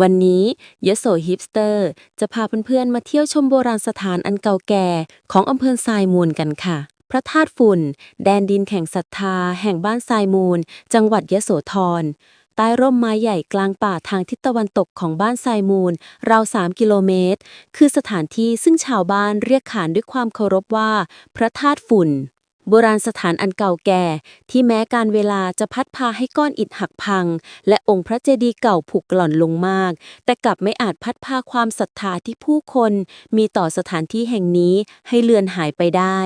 วันนี้ยโสฮิปสเตอร์ จะพาเพื่อนๆ มาเที่ยวชมโบราณสถานอันเก่าแก่ของอำเภอทรายมูลกันค่ะ พระธาตุฝุ่น แดนดินแข่งศรัทธา แห่งบ้านทรายมูล จังหวัดยโสธร ใต้ร่มไม้ใหญ่กลางป่าทางทิศตะวันตกของบ้านทรายมูล ราว 3 กิโลเมตร คือสถานที่ซึ่งชาวบ้านเรียกขานด้วยความเคารพว่า พระธาตุฝุ่น โบราณสถานอันเก่าแก่ ที่แม้การเวลาจะพัดพาให้ก้อนอิฐหักพัง และองค์พระเจดีย์เก่าผุกร่อนลงมาก แต่กลับไม่อาจพัดพาความศรัทธาที่ผู้คน มีต่อสถานที่แห่งนี้ให้เลือนหายไปได้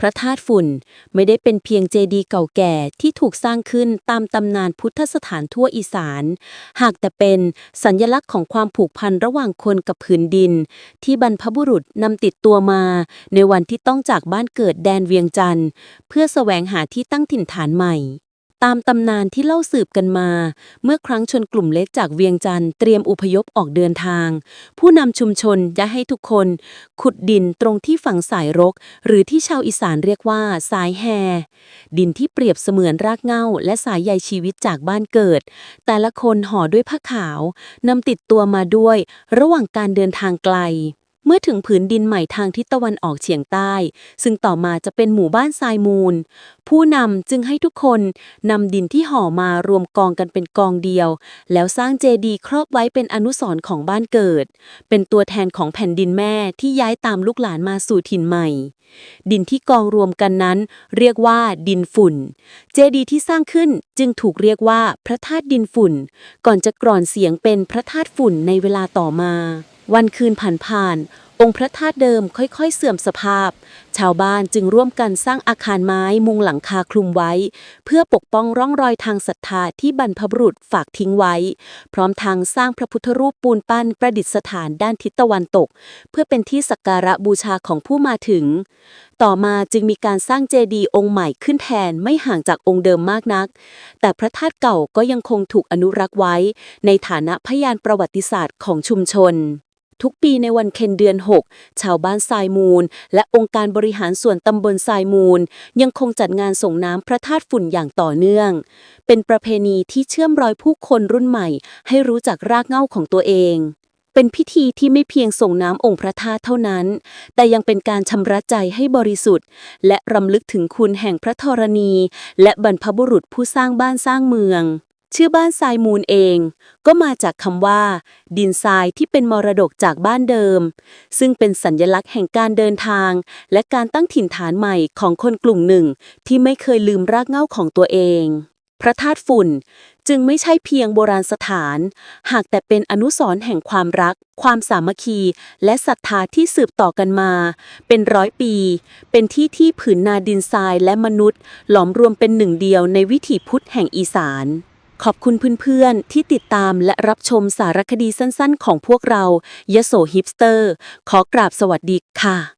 พระธาตุฝุ่นไม่ได้เป็นเพียงเจดีย์เก่าแก่ที่ถูกสร้างขึ้นตามตำนานพุทธสถานทั่วอีสาน หากแต่เป็นสัญลักษณ์ของความผูกพันระหว่างคนกับผืนดิน ที่บรรพบุรุษนำติดตัวมา ในวันที่ต้องจากบ้านเกิดแดนเวียงจันทร์ เพื่อแสวงหาที่ตั้งถิ่นฐานใหม่ ตามตำนานที่เล่าสืบกันมา เมื่อครั้งชนกลุ่มเล็กจากเวียงจันทร์เตรียมอพยพออกเดินทาง ผู้นำชุมชนย้ายให้ทุกคน ขุดดินตรงที่ฝั่งสายรก หรือที่ชาวอีสานเรียกว่า สายแฮ ดินที่เปรียบเสมือนรากเหง้า และสายใยชีวิตจากบ้านเกิด แต่ละคนห่อด้วยผ้าขาวนำติดตัวมาด้วย ระหว่างการเดินทางไกล เมื่อถึงผืนดินใหม่ทางทิศตะวันออกเฉียงใต้ ซึ่งต่อมาจะเป็นหมู่บ้านทรายมูล ผู้นำจึงให้ทุกคนนำดินที่ห่อมารวมกองกันเป็นกองเดียว แล้วสร้างเจดีย์ครอบไว้เป็นอนุสรณ์ของบ้านเกิด เป็นตัวแทนของแผ่นดินแม่ที่ย้ายตามลูกหลานมาสู่ถิ่นใหม่ ดินที่กองรวมกันนั้น เรียกว่าดินฝุ่น เจดีย์ที่สร้างขึ้นจึงถูกเรียกว่าพระธาตุดินฝุ่น ก่อนจะกร่อนเสียงเป็นพระธาตุฝุ่นในเวลาต่อมา วันคืนผ่านผ่านๆองค์พระธาตุเดิมค่อยๆ เสื่อมสภาพ ชาวบ้านจึงร่วมกันสร้างอาคารไม้มุงหลังคาคลุมไว้ เพื่อปกป้องร่องรอยทางศรัทธาที่บรรพบุรุษฝากทิ้งไว้ พร้อมทางสร้างพระพุทธรูปปูนปั้นประดิษฐานด้านทิศตะวันตก เพื่อเป็นที่สักการะบูชาของผู้มาถึง ต่อมาจึงมีการสร้างเจดีย์องค์ใหม่ขึ้นแทนไม่ห่างจากองค์เดิมมากนัก แต่พระธาตุเก่าก็ยังคงถูกอนุรักษ์ไว้ ในฐานะพยานประวัติศาสตร์ของชุมชน ทุกปีในวันเพ็ญเดือน 6 ชาวบ้านทรายมูล และองค์การบริหารส่วนตำบลทรายมูล ยังคงจัดงานส่งน้ำพระธาตุฝุ่นอย่างต่อเนื่อง เป็นประเพณีที่เชื่อมรอยผู้คนรุ่นใหม่ ให้รู้จักรากเหง้าของตัวเอง เป็นพิธีที่ไม่เพียงส่งน้ำองค์พระธาตุเท่านั้น แต่ยังเป็นการชำระใจให้บริสุทธิ์ และรำลึกถึงคุณแห่งพระธรณี และบรรพบุรุษผู้สร้างบ้านสร้างเมือง ชื่อบ้านทรายมูลเอง ก็มาจากคำว่า ดินทรายที่เป็นมรดกจากบ้านเดิม ซึ่งเป็นสัญลักษณ์แห่งการเดินทาง และการตั้งถิ่นฐานใหม่ของคนกลุ่มหนึ่ง ที่ไม่เคยลืมรากเหง้าของตัวเอง พระธาตุฝุ่นจึงไม่ใช่เพียงโบราณสถาน หากแต่เป็นอนุสรณ์แห่งความรัก ความสามัคคี และศรัทธาที่สืบต่อกันมา เป็นร้อยปี เป็นที่ที่ผืนนาดินทรายและมนุษย์ หลอมรวมเป็นหนึ่งเดียวในวิถีพุทธแห่งอีสาน ขอบคุณเพื่อนๆ ที่ติดตามและรับชมสารคดีสั้นๆ ของพวกเรายโสฮิปสเตอร์ ขอกราบสวัสดีค่ะ